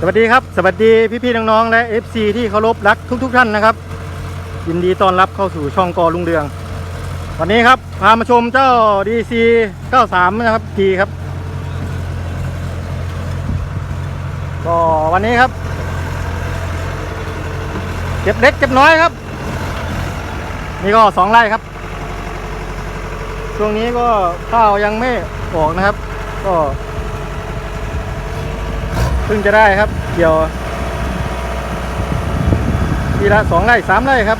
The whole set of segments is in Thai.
สวัสดีครับ สวัสดีพี่ๆน้องๆและ FC ที่เคารพรักทุก ๆ ท่านนะครับ ยินดีต้อนรับเข้าสู่ช่องกอลุงเรือง วันนี้ครับพามาชมเจ้า DC 93 นะครับกีครับ ก็วันนี้ครับ เก็บเล็กเก็บน้อยครับ นี่ก็สองไร่ครับ ช่วงนี้ก็ข้าวยังไม่ออกนะครับ ก็ เพิ่งจะได้ครับ เกี่ยวทีละสองไร่สามไร่ครับ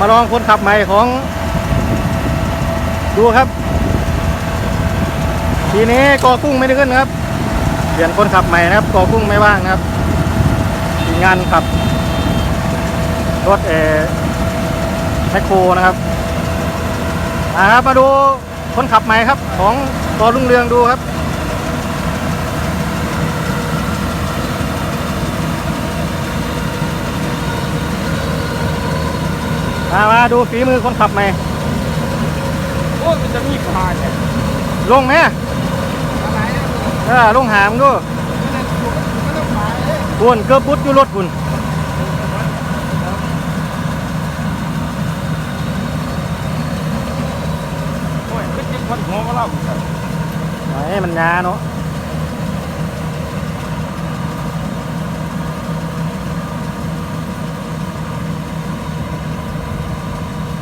มาลองคนขับใหม่ของ ดูครับ ทีนี้กอกุ้งไม่ได้ขึ้นครับ เปลี่ยนคนขับใหม่นะครับกอกุ้งไม่ว่างนะครับ งานขับ รถเอ แมคโครนะครับอ่าครับมาดูคนขับใหม่ครับ ของกอรุ่งเรืองดูครับมามาดูฝีมือคนขับใหม่โอ้มันจะมีพาเนี่ยลงไหมอะไรเนี่ยเออลงหามดูมันจะถูกมันต้องพาเอ้ยคุณเกือบบุดอยู่รถคุณ โอ้ยไม่กินคนหัวก็เล่าไหนมันยาเนาะ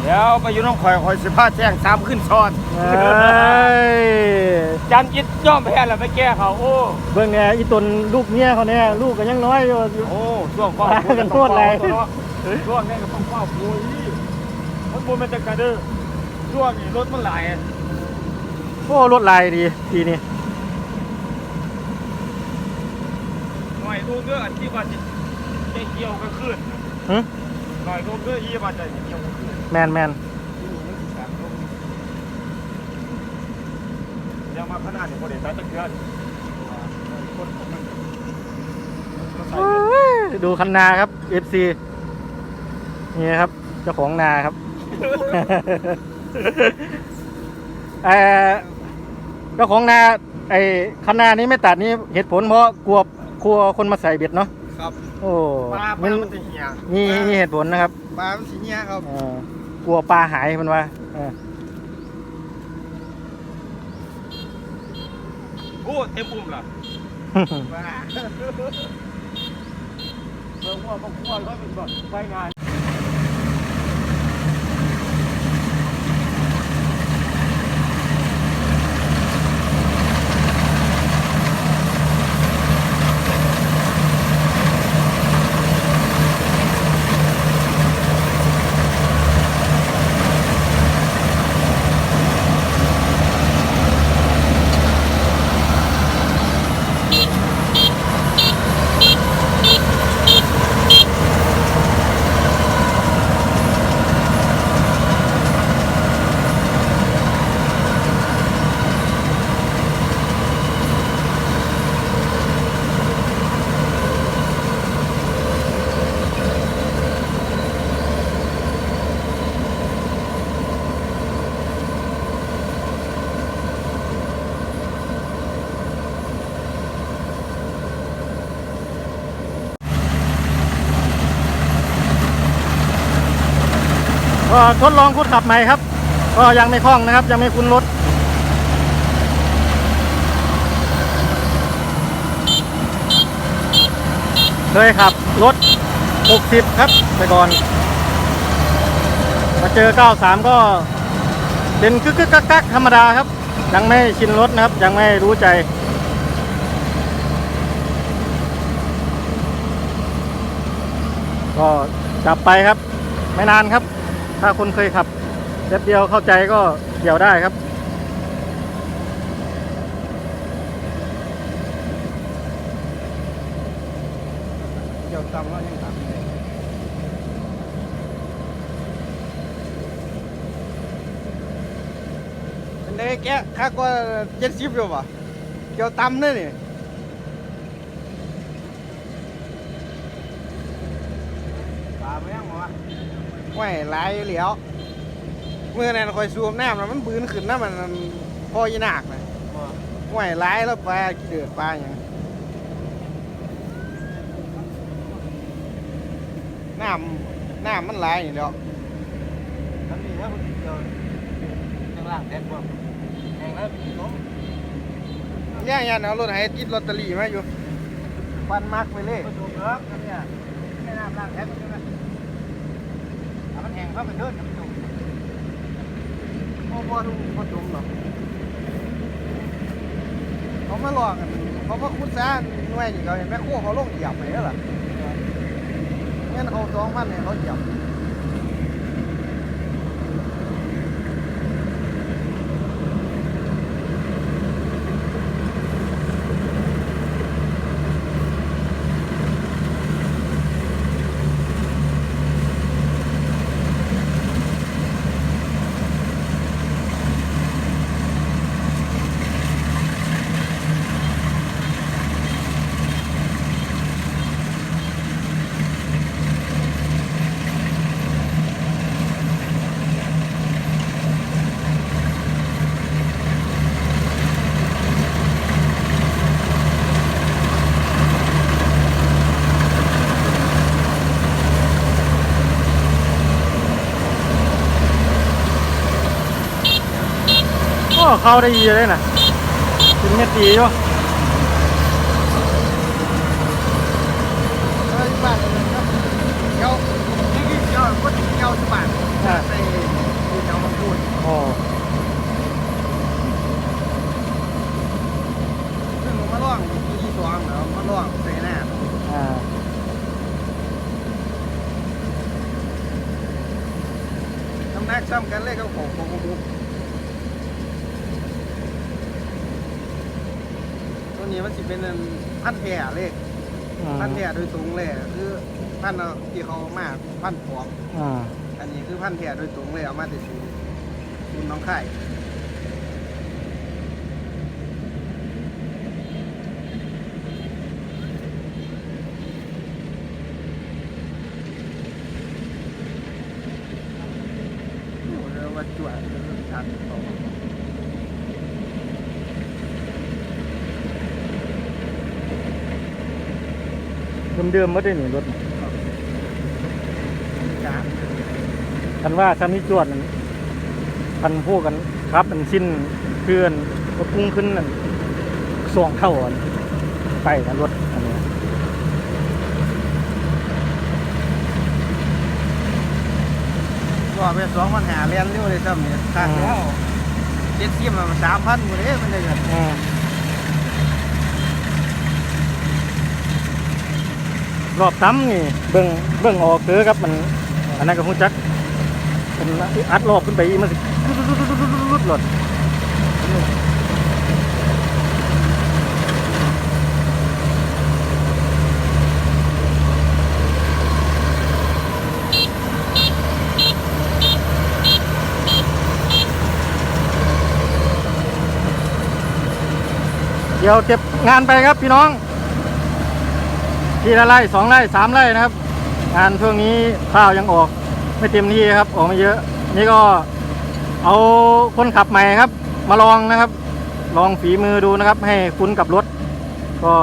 เดี๋ยวไปอยู่น้องข่อยข่อยสิพาแจ้งสามขึ้นซ้อนเอ้ยจันจิตย่อมแพ้แล้วไปแก้เขาโอ้เบิ่งเนี่ยอีตนลูกเมียเขาเนี่ยลูกก็ยังน้อยอยู่โอ้ช่วงฟ้าพากันโทษอะไรช่วงนี้ก็ต้องฟ้าปุยมันบนมันจะกระเด้อช่วงนี้รถมันหลายโอ้รถลายดีทีนี้หน่อยดูเด้ออันที่ว่าจะจะเกี่ยวก็ขึ้นหึหน่อยดูเด้อที่ว่าจะเกี่ยวก็ขึ้นแมนแมนยังมาขนาดนี้บ่ได้ตัดตะเกียบคนของมันดูคันนาครับ FC นี่ครับเจ้าของนาครับเอ่อ เจ้าของนาไอ้คันนานี้ไม่ตัดนี่เหตุผลเพราะกลัวกลัวคนมาใส่เบ็ดเนาะครับโอ้ปลาปมัลานมันจะเหี่ยมีมีเหตุผลนะครับปลามันสิเหี่ยครับเออกลัวปลาหายมันว่าเออโอ้เต็มปุ่มล่ะว้าเรื่องว่าบางคนเขาเป็นแบบไปงาน ก็ทดลองคุณขับใหม่ครับ ก็ยังไม่คล่องนะครับ ยังไม่คุ้นรถเคยขับรถ 60 ครับแต่ก่อน มาเจอ 93 ก็เป็นกึกกึกกักกักธรรมดาครับ ยังไม่ชินรถนะครับ ยังไม่รู้ใจ ก็จับไปครับ ไม่นานครับ ถ้าคนเคยขับแป๊บเดียวเข้าใจก็เกี่ยวได้ครับเกี่ยวตำแล้วยังตำเลยเป็นได้แกะค่าก็เจ็ดสิบอยู่ป่ะเกี่ยวตำเนี่ยนี่ปลาไม่ยังหรอ ไม่หลายเหลียวเมื่อนั้นคอยซูมน้ำแล้วมันบืนขึ้นน้ำมันพ่อยีนากเลยห่วยร้ายแล้วปลาขี้เดือดปลาอย่างน้ำน้ำมันร้ายอย่างเดียวทำนี่ครับคุณเดียวข้างล่างแทนพวกแข่งแล้วล้มย่างยันเอารถให้จิตลอตเตอรี่มาอยู่ฟันมักไปเลยก็ถูกครับเนี่ยแค่น้ำล่างแทนใช่ไหมถ้า มันแหงเข้าไปเดินกับจุ่มพ่อพ่อทุกพ่อจมหรอกเขามาหลอกกันเขามาคุดซ่าหน่วยนี่เขาเห็นแม่โคเขาลงเหยียบไปแล้วล่ะงั้นเขาสองพันเนี่ยเขาเหยียบ เข้าได้ดีเลยนะเป็นเม็ดดีอยู่เอ้ยบ้านเลยครับเจ้าที่กินเจ้าก็เจ้าจะบ้านใส่ที่เจ้ามาพูดโอ้ซึ่งผมมาล่องที่ที่สองแล้วมาล่องใส่หน้าอ่าน้ำหนักซ้ำกันเลยกับของของมุกตัว นี้มันสิเป็นอันพันแผ่เลยอืมพันแผ่โดยตรงเลยคือพันเอาที่เขามาพันปอกอ่าอันนี้คือพันแผ่โดยตรงเลยเอามาติดศูนย์ศูนย์น้องไข่เรือวัดจวดเรือชันของ เดิมๆไม่ได้หนีรถจ้าคันว่าคันนี้จวดนั่นคันพูดกันครับมันสิ้นเคลื่อนรถพุ่งขึ้นนั่นสองเท่าอันไปกันรถอันนี้ก็ไปสองพันหาเรียนเร็วเลยซ้ำเนี่ยขาดแล้วเจ็ดสิบมันสามพันหมดเลยมันเลยกัน อืม รอบซ้ำนี่เบิ่งเบิ่งออกคือครับมันอันนั้นก็ฮู้จักเป็นอัดรอบขึ้นไปอีมันสิรุดหลดเดี๋ยวเก็บงานไปครับพี่น้อง ทีละไร่สองไร่สามไร่นะครับงานช่วงนี้ข้าวยังออกไม่เต็มที่ครับ ออกไม่เยอะ นี่ก็เอาคนขับใหม่ครับ มาลองนะครับ ลองฝีมือดูนะครับ ให้คุ้นกับรถ ก็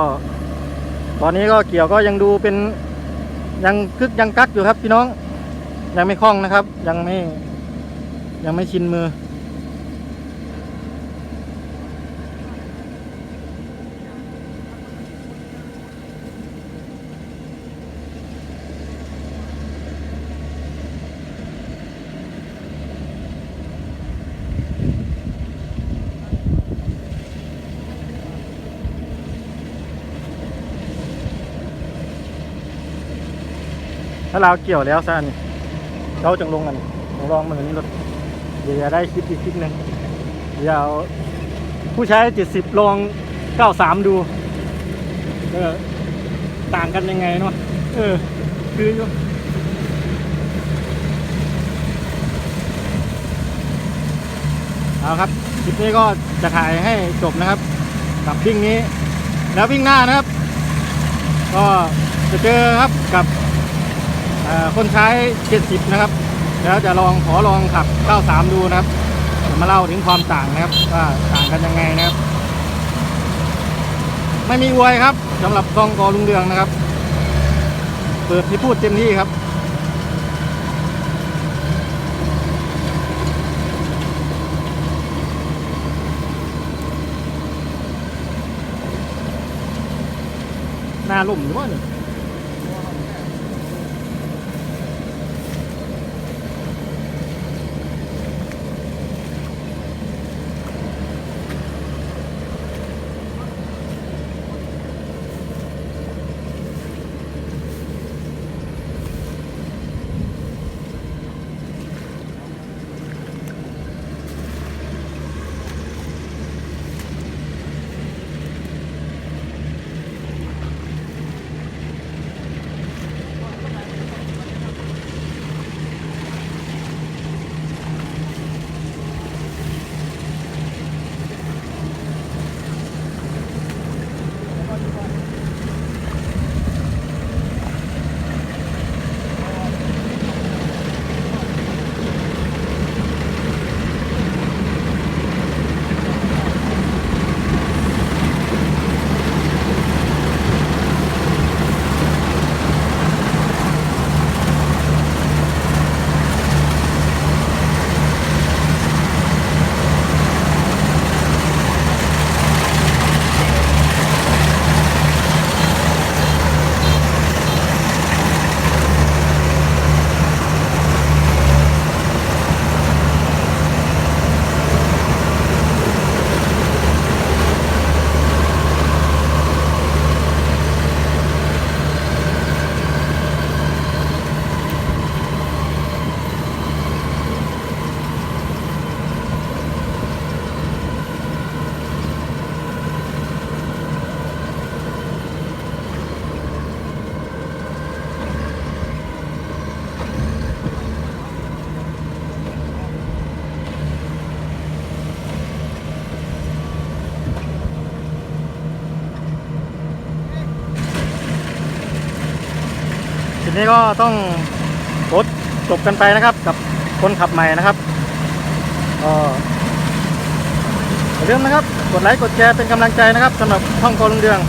ตอนนี้ก็เกี่ยวก็ยังดูเป็นยังคึกยังกักอยู่ครับพี่น้อง ยังไม่คล่องนะครับ ยังไม่ยังไม่ชินมือาเราเกี่ยวแล้วซะนี่เราจังลงกันลองมันอันนี้รถเดี๋ยวจะได้คลิปอีกคลิปหนึ่งเดี๋ยวผู้ใช้เจ็ดสิบลองเก้าสามดูเออต่างกันยังไงเนาะเออ คืออยู่เอาครับคลิปนี้ก็จะถ่ายให้จบนะครับ กับวิ่งนี้ แล้ววิ่งหน้านะครับ ก็จะเจอครับกับ คนใช้ 70 นะครับ แล้วจะลองขอลองขับ 93 ดูนะครับจะมาเล่าถึงความต่างนะครับว่าต่างกันยังไงนะครับ ไม่มีอวยครับสำหรับกองกอลุงเรืองนะครับ เปิดที่พูดเต็มที่ครับหน้าลุ่มหรือว่าเนี่ย ทีนี้ก็ต้องรถจบกันไปนะครับ กับคนขับใหม่นะครับก็อย่องนะครับ กดไลค์กดแชร์เป็นกำลังใจนะครับสำหรับท่องกลุงเรือง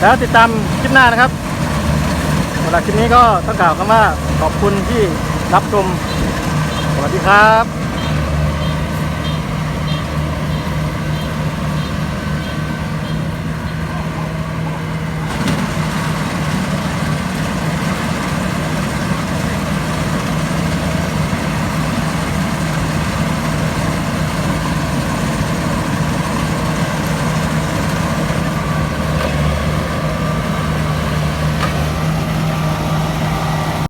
แล้วติดตามคลิปหน้านะครับสำหรับคลิปนี้ก็ต้องกล่าวคำว่าขอบคุณที่รับชมสวัสดีครับ